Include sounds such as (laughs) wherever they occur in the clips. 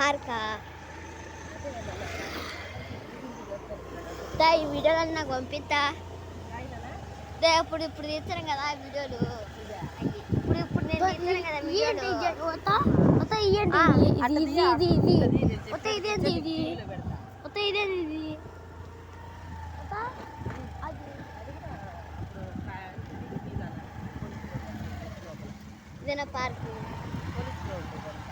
పార్కా. దా ఈ వీడియోలు నాకు పంపిస్తా దా ఇప్పుడు ఇప్పుడు తీస్తాను కదా ఆ వీడియోలు. ఇప్పుడు ఇప్పుడు నేను తీస్తాను కదా వీడియోలు. ఇదేనా పార్క్?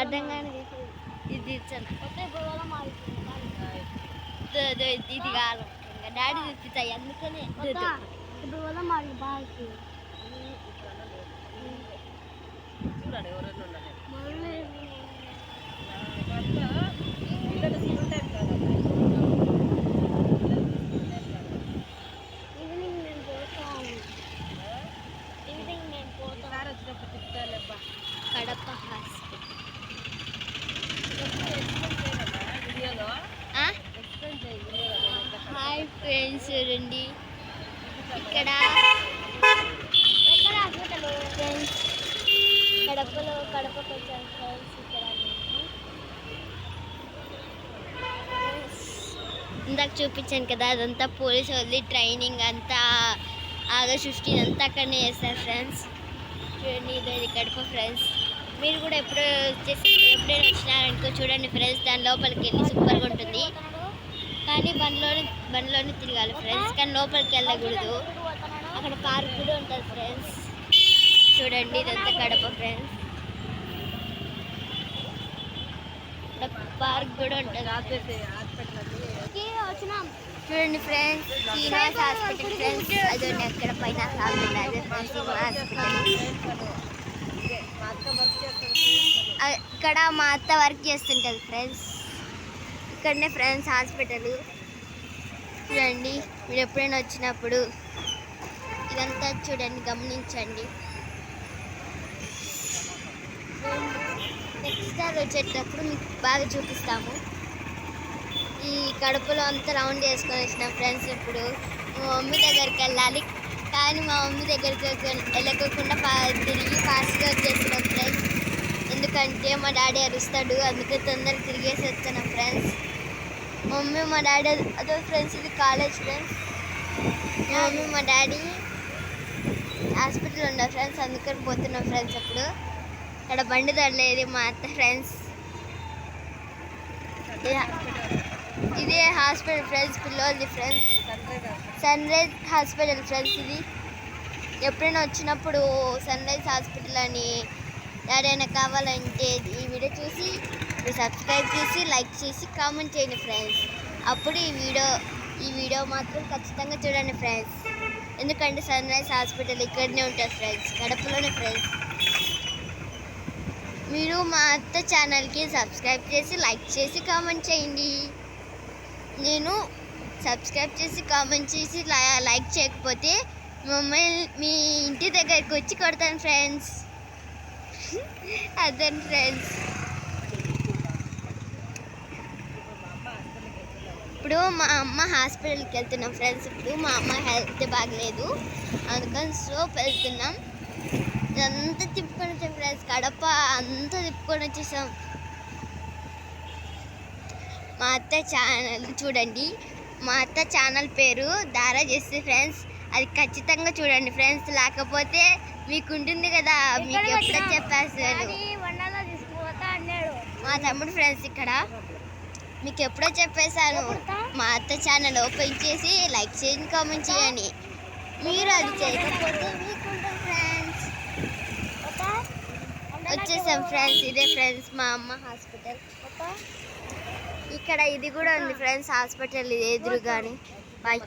అడ్డంగానే తీసేది. ఇది ఇది ఇది కాలం ఇంకా డాడీ తెచ్చిస్తాయి అందుకనే. ఇప్పుడు వల్ల బాగా ఈవినింగ్ నేను పోతాను ఈవినింగ్ నేను పోతాను కడప హాస్పిటల్ ఆ? హాయ్ ఫ్రెండ్స్ చూడండి ఇక్కడ ఎక్కడ ఫ్రెండ్స్? కడపలో కడపకు వచ్చాను ఫ్రెండ్స్ ఇక్కడ ఇందాక చూపించాను కదా అదంతా పోలీసు వాళ్ళది ట్రైనింగ్ అంతా ఆగస్ట్ ఫిఫ్టీన్ అంతా అక్కడనే చేస్తారు ఫ్రెండ్స్. చూడండి ఇదే ఇది కడప ఫ్రెండ్స్. మీరు కూడా ఎప్పుడు వచ్చేసి ఎప్పుడైనా వచ్చినారనుకో చూడండి ఫ్రెండ్స్ దాని లోపలికి వెళ్ళి సూపర్గా ఉంటుంది. కానీ బండిలోనే బండిలోనే తిరగాలి ఫ్రెండ్స్. కానీ లోపలికి వెళ్ళకూడదు. అక్కడ పార్క్ కూడా ఉంటుంది ఫ్రెండ్స్. చూడండి ఇదంతా కడప ఫ్రెండ్స్. ఇక్కడ పార్క్ కూడా ఉంటుంది వచ్చినాం చూడండి ఫ్రెండ్స్ శ్రీనివాస్ హాస్పిటల్ ఫ్రెండ్స్. అదండి అక్కడ పైన హాస్పిటల్ అదే ఫ్రెండ్స్ హాస్పిటల్. ఇక్కడ మా అత్త వర్క్ చేస్తుంటుంది ఫ్రెండ్స్. ఇక్కడనే ఫ్రెండ్స్ హాస్పిటల్. చూడండి మీరు ఎప్పుడైనా వచ్చినప్పుడు ఇదంతా చూడండి గమనించండి. నెక్స్ట్ సార్ వచ్చేటప్పుడు మీకు బాగా చూపిస్తాము. ఈ కడుపులో అంతా రౌండ్ చేసుకొని వచ్చిన ఫ్రెండ్స్ ఇప్పుడు మా మమ్మీ దగ్గరికి వెళ్ళాలి. కానీ మా మమ్మీ దగ్గరికి వెళ్ళకోకుండా పా- తిరిగి ఫాస్ట్గా వచ్చేస్తున్నాం ఫ్రెండ్స్. ఎందుకంటే మా డాడీ అరుస్తాడు అందుకే తొందరగా తిరిగేసి వచ్చాను ఫ్రెండ్స్. మమ్మీ మా డాడీ అదో ఫ్రెండ్స్ ఇది కాలేజ్ ఫ్రెండ్స్ మా మమ్మీ మా డాడీ హాస్పిటల్ ఉన్నారు ఫ్రెండ్స్ అందుకని పోతున్నాం ఫ్రెండ్స్ అప్పుడు. ఇక్కడ బండి తడలేదు మా అత్త ఫ్రెండ్స్ ఇదే హాస్పిటల్ ఫ్రెండ్స్ పిల్లలది friends Sunrise hospital friends ఇది. ఎప్పుడైనా వచ్చినప్పుడు సన్ రైజ్ హాస్పిటల్ అని ఎవరైనా కావాలంటే ఈ వీడియో చూసి మీరు సబ్స్క్రైబ్ చేసి లైక్ చేసి కామెంట్ చేయండి ఫ్రెండ్స్ అప్పుడు ఈ వీడియో ఈ వీడియో మాత్రం ఖచ్చితంగా చూడండి ఫ్రెండ్స్ ఎందుకంటే సన్ రైజ్ హాస్పిటల్ ఇక్కడనే ఉంటుంది ఫ్రెండ్స్ కడపలోనే ఫ్రెండ్స్ మీరు మా అత్త ఛానల్కి సబ్స్క్రైబ్ చేసి లైక్ చేసి కామెంట్ చేయండి. నేను సబ్స్క్రైబ్ చేసి కామెంట్ చేసి లై- లైక్ చేయకపోతే మమ్మల్ని మీ ఇంటి దగ్గరికి వచ్చి కొడతాను ఫ్రెండ్స్ (laughs) అదే ఫ్రెండ్స్ ఇప్పుడు మా అమ్మ హాస్పిటల్కి వెళ్తున్నాం ఫ్రెండ్స్ ఇప్పుడు మా అమ్మ హెల్త్ బాగలేదు. అందుకని సోప్ వెళ్తున్నాం. ఇదంతా తిప్పుకొని వచ్చాం ఫ్రెండ్స్ కడప అంతా తిప్పుకొని వచ్చేసాం. మా అత్త ఛానల్ చూడండి. మా అత్త ఛానల్ పేరు దారా చేస్తే ఫ్రెండ్స్. అది ఖచ్చితంగా చూడండి ఫ్రెండ్స్ లేకపోతే మీకు ఉంటుంది కదా మీకు ఎప్పుడో అన్నాడు. మా తమ్ముడు ఫ్రెండ్స్ ఇక్కడ. మీకు ఎప్పుడో చెప్పేశాను. మా అత్త ఛానల్ ఓపెన్ చేసి లైక్ చేయండి కామెంట్ చేయండి. మీరు అది చేయకపోతే మీకుంటాం ఫ్రెండ్స్. వచ్చేసాం ఫ్రెండ్స్ ఇదే ఫ్రెండ్స్ మా అమ్మ హాస్పిటల్. ఇక్కడ ఇది కూడా ఉంది ఫ్రెండ్స్ హాస్పిటల్ ఇది ఎదురుగాని. బాయ్